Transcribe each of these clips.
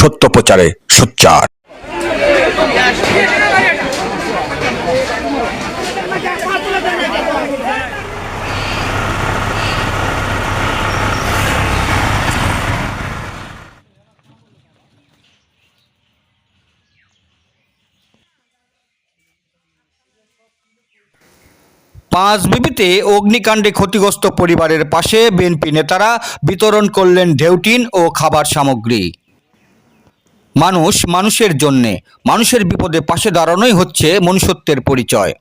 সত্য প্রচারে সোচ্চার পাঁচবিবিতে অগ্নিকাণ্ডে ক্ষতিগ্রস্ত পরিবারের পাশে বিএনপি নেতারা বিতরণ করলেন ঢেউটিন ও খাবার সামগ্রী। মানুষ মানুষের জন্যে, মানুষের বিপদে পাশে দাঁড়ানোই হচ্ছে মনুষ্যত্বের পরিচয়।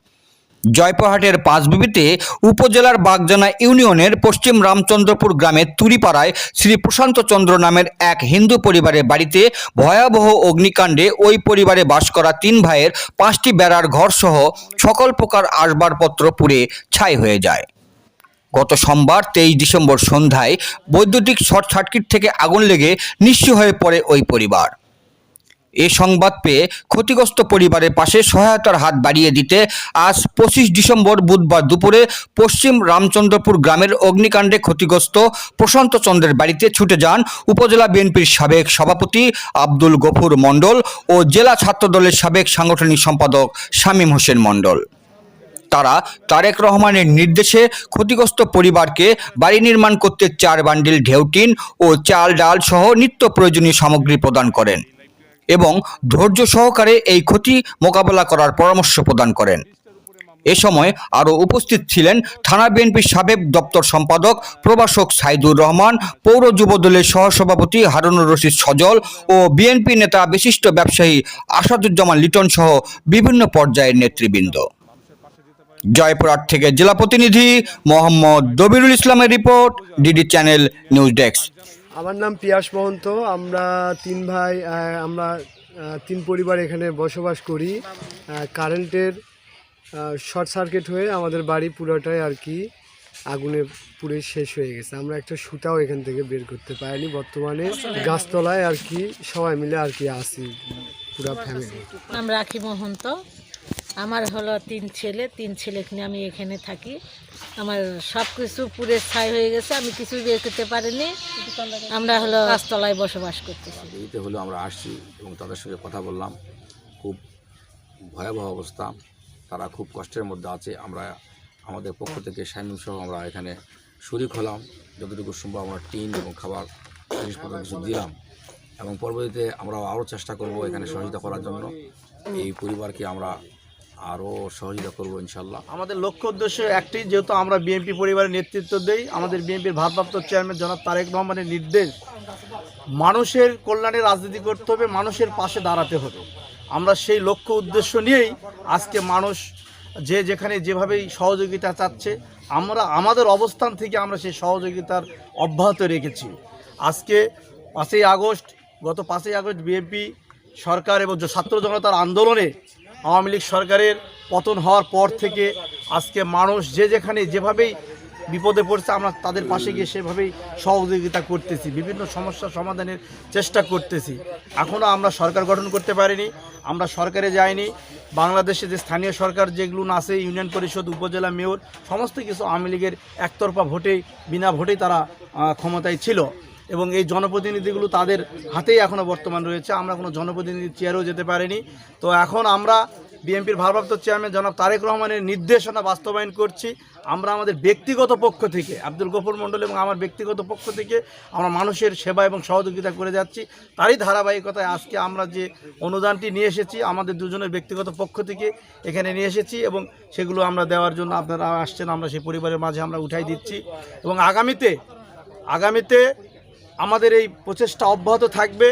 জয়পুরহাটের পাঁচবিবিতে উপজেলার বাগজানা ইউনিয়নের পশ্চিম রামচন্দ্রপুর গ্রামের তুরিপাড়ায় শ্রী প্রশান্ত চন্দ্র নামের এক হিন্দু পরিবারের বাড়িতে ভয়াবহ অগ্নিকাণ্ডে ওই পরিবারে বাস করা তিন ভাইয়ের পাঁচটি বেড়ার ঘরসহ সকল প্রকার আসবাবপত্র পুড়ে ছাই হয়ে যায়। গত সোমবার তেইশ ডিসেম্বর সন্ধ্যায় বৈদ্যুতিক শর্ট সার্কিট থেকে আগুন লেগে নিঃস্ব হয়ে পড়ে ওই পরিবার। এ সংবাদ পেয়ে ক্ষতিগ্রস্ত পরিবারের পাশে সহায়তার হাত বাড়িয়ে দিতে আজ পঁচিশ ডিসেম্বর বুধবার দুপুরে পশ্চিম রামচন্দ্রপুর গ্রামের অগ্নিকাণ্ডে ক্ষতিগ্রস্ত প্রশান্ত চন্দ্রের বাড়িতে ছুটে যান উপজেলা বিএনপির সাবেক সভাপতি আব্দুল গফুর মণ্ডল ও জেলা ছাত্রদলের সাবেক সাংগঠনিক সম্পাদক শামীম হোসেন মণ্ডল। তারা তারেক রহমানের নির্দেশে ক্ষতিগ্রস্ত পরিবারকে বাড়ি নির্মাণ করতে চার বান্ডিল ঢেউটিন ও চাল ডাল সহ নিত্য প্রয়োজনীয় সামগ্রী প্রদান করেন। এবং ধৈর্য সহকারে এই ক্ষতি মোকাবেলা করার পরামর্শ প্রদান করেন। এ সময় আরও উপস্থিত ছিলেন থানা বিএনপির সাবেক দপ্তর সম্পাদক প্রভাষক সাইদুর রহমান, পৌর যুবদলের সহসভাপতি হারুনুর রশিদ সজল ও বিএনপি নেতা বিশিষ্ট ব্যবসায়ী আসাদুজ্জামান লিটন সহ বিভিন্ন পর্যায়ের নেতৃবৃন্দ। জয়পুরহাট থেকে জেলা প্রতিনিধি মোহাম্মদ দবিরুল ইসলামের report, DD channel news desk. আমার নাম পিয়াস মহন্ত। আমরা তিন ভাই আমরা তিন পরিবার এখানে বসবাস করি। কারেন্টের শর্ট সার্কিট হয়ে আমাদের বাড়ি পুরোটাই আর কি আগুনে পুড়ে শেষ হয়ে গেছে। আমরা একটা সুতাও এখান থেকে বের করতে পারিনি। বর্তমানে গাছতলায় আর কি সবাই মিলে আর কি আসি পুরো ফ্যামিলি নাম রাখি মহন্ত। আমার হলো তিন ছেলে। তিন ছেলেকে নিয়ে আমি এখানে থাকি। আমার সব কিছু পুরে ছাই হয়ে গেছে, আমি কিছু বের করতে পারিনি। আমরা হলো গাছতলায় বসবাস করতেছি। দেরিতে হলেও আমরা আসছি এবং তাদের সঙ্গে কথা বললাম। খুব ভয়াবহ অবস্থা। তারা খুব কষ্টের মধ্যে আছে। আমরা আমাদের পক্ষ থেকে শামিম সহ আমরা এখানে শরিক হলাম। যতটুকু সম্ভব আমরা টিন এবং খাবার, জিনিসপত্র কিছু দিলাম। এবং পরবর্তীতে আমরা আরও চেষ্টা করব এখানে সহযোগিতা করার জন্য। এই পরিবারকে আমরা আরও সহযোগিতা করব ইনশাল্লাহ। আমাদের লক্ষ্য উদ্দেশ্য একটি, যেহেতু আমরা বিএনপি পরিবারের নেতৃত্ব দেই, আমাদের বিএনপির ভারপ্রাপ্ত চেয়ারম্যান জনাব তারেক রহমানের নির্দেশ, মানুষের কল্যাণে রাজনীতি করতে হবে, মানুষের পাশে দাঁড়াতে হবে। আমরা সেই লক্ষ্য উদ্দেশ্য নিয়েই আজকে মানুষ যে যেখানে যেভাবেই সহযোগিতা চাচ্ছে, আমরা, আমাদের অবস্থান থেকে আমরা সেই সহযোগিতার অব্যাহত রেখেছি। আজকে পাঁচই আগস্ট, গত পাঁচই আগস্ট বিএনপি সরকার এবং ছাত্র জনতার আন্দোলনে আওয়ামী লীগ সরকারের পতন হওয়ার পর থেকে আজকে মানুষ যে যেখানে যেভাবেই বিপদে পড়ছে, আমরা তাদের পাশে গিয়ে সেভাবেই সহযোগিতা করতেছি, বিভিন্ন সমস্যা সমাধানের চেষ্টা করতেছি। এখনও আমরা সরকার গঠন করতে পারিনি, আমরা সরকারে যাইনি। বাংলাদেশে যে স্থানীয় সরকার যেগুলো আছে, ইউনিয়ন পরিষদ, উপজেলা মেয়র, সমস্ত কিছু আওয়ামী লীগের একতরফা ভোটেই, বিনা ভোটেই তারা ক্ষমতায় ছিল। এবং এই জনপ্রতিনিধিগুলো তাদের হাতেই এখনও বর্তমান রয়েছে। আমরা কোনো জনপ্রতিনিধি চেয়ারেও যেতে পারিনি। তো এখন আমরা বিএনপির ভারপ্রাপ্ত চেয়ারম্যান জনাব তারেক রহমানের নির্দেশনা বাস্তবায়ন করছি। আমরা আমাদের ব্যক্তিগত পক্ষ থেকে, আব্দুল গফুর মণ্ডল এবং আমার ব্যক্তিগত পক্ষ থেকে আমরা মানুষের সেবা এবং সহযোগিতা করে যাচ্ছি। তারই ধারাবাহিকতায় আজকে আমরা যে অনুদানটি নিয়ে এসেছি, আমাদের দুজনের ব্যক্তিগত পক্ষ থেকে এখানে নিয়ে এসেছি এবং সেগুলো আমরা দেওয়ার জন্য আপনারা আসছেন, আমরা সেই পরিবারের মাঝে আমরা উঠাই দিচ্ছি। এবং আগামীতে আগামীতে আমাদের এই প্রচেষ্টা অব্যাহত থাকবে।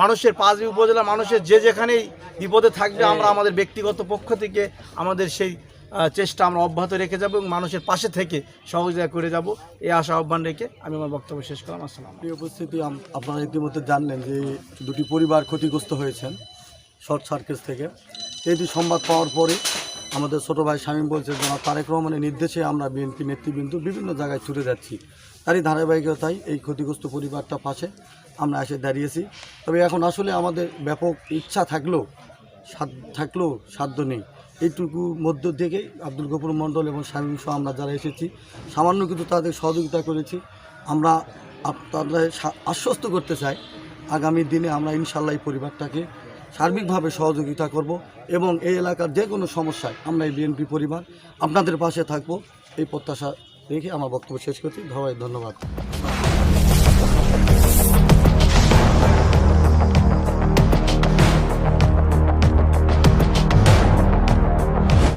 মানুষের পাঁচবি উপজেলা মানুষের যে যেখানেই বিপদে থাকবে আমরা আমাদের ব্যক্তিগত পক্ষ থেকে আমাদের সেই চেষ্টা আমরা অব্যাহত রেখে যাব এবং মানুষের পাশে থেকে সহযোগিতা করে যাব। এই আশা আহ্বান রেখে আমি আমার বক্তব্য শেষ করলাম। আসসালাম প্রিয় উপস্থিতি আপনারা ইতিমধ্যে জানলেন যে দুটি পরিবার ক্ষতিগ্রস্ত হয়েছেন শর্ট সার্কিট থেকে। এটি সংবাদ পাওয়ার পরে আমাদের ছোট ভাই শামীম বলছে, জনাব তারেক রহমানের নির্দেশে আমরা বিএনপি নেতৃবৃন্দ বিভিন্ন জায়গায় ছুটে যাচ্ছি। তারই ধারাবাহিকতায় এই ক্ষতিগ্রস্ত পরিবারটা পাশে আমরা এসে দাঁড়িয়েছি। তবে এখন আসলে আমাদের ব্যাপক ইচ্ছা থাকলেও সাধ্য থাকলেও সাধ্য নেই। এইটুকু মধ্য থেকে আব্দুল গফুর মণ্ডল এবং শামীম সহ আমরা যারা এসেছি, সামান্য কিন্তু তাদের সহযোগিতা করেছি। আমরা আপনাদের আশ্বস্ত করতে চাই, আগামী দিনে আমরা ইনশাল্লাহ এই পরিবারটাকে সার্বিকভাবে সহযোগিতা করব এবং এই এলাকার যে কোনো সমস্যায় আমরা এই বিএনপি পরিবার আপনাদের পাশে থাকব। এই প্রত্যাশা রেখে আমার বক্তব্য শেষ করছি। ধন্যবাদ।